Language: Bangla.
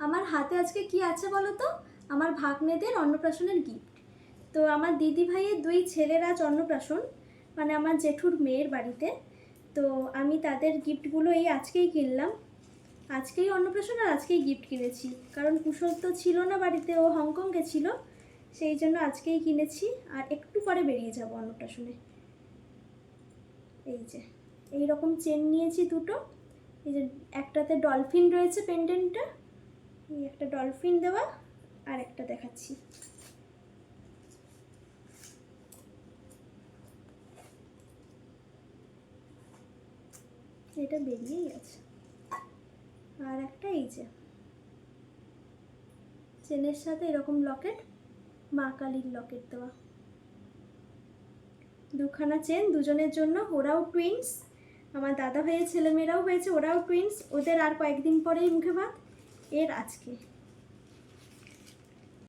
আমার হাতে আজকে কি আছে বলো তো? আমার ভাগ্নেদের অন্নপ্রাশনের গিফট তো আমার দিদি ভাইয়ের দুই ছেলের আজ অন্নপ্রাশন মানে আমার জেঠুর মেয়ের বাড়িতে। তো আমি তাদের গিফটগুলো এই আজকেই কিনলাম। আজকেই অন্নপ্রাশন আর আজকেই গিফট কিনেছি। কারণ কুশল তো ছিল না বাড়িতে, ও হংকং গেছিল। সেই জন্য আজকেই কিনেছি আর একটু পরে বেরিয়ে যাব অন্নপ্রাশনে। এই যে এই রকম চেন নিয়েছি দুটো। এই যে একটাতে ডলফিন রয়েছে পেন্ডেন্টটা একটা ডলফিন দেওয়া, আর একটা দেখাচ্ছি। এটা বেরিয়েই আছে আর একটা এই যে, চেনের সাথে এরকম লকেট, মা কালীর লকেট দেওয়া। দুখানা চেন, দুজনের জন্য, ওরাও টুইন্স আমার দাদা ভাইয়ের ছেলেমেয়েরাও হয়েছে, ওরাও টুইন্স ওদের আর কয়েকদিন পরেই মুখে ভাত। এর আজকে।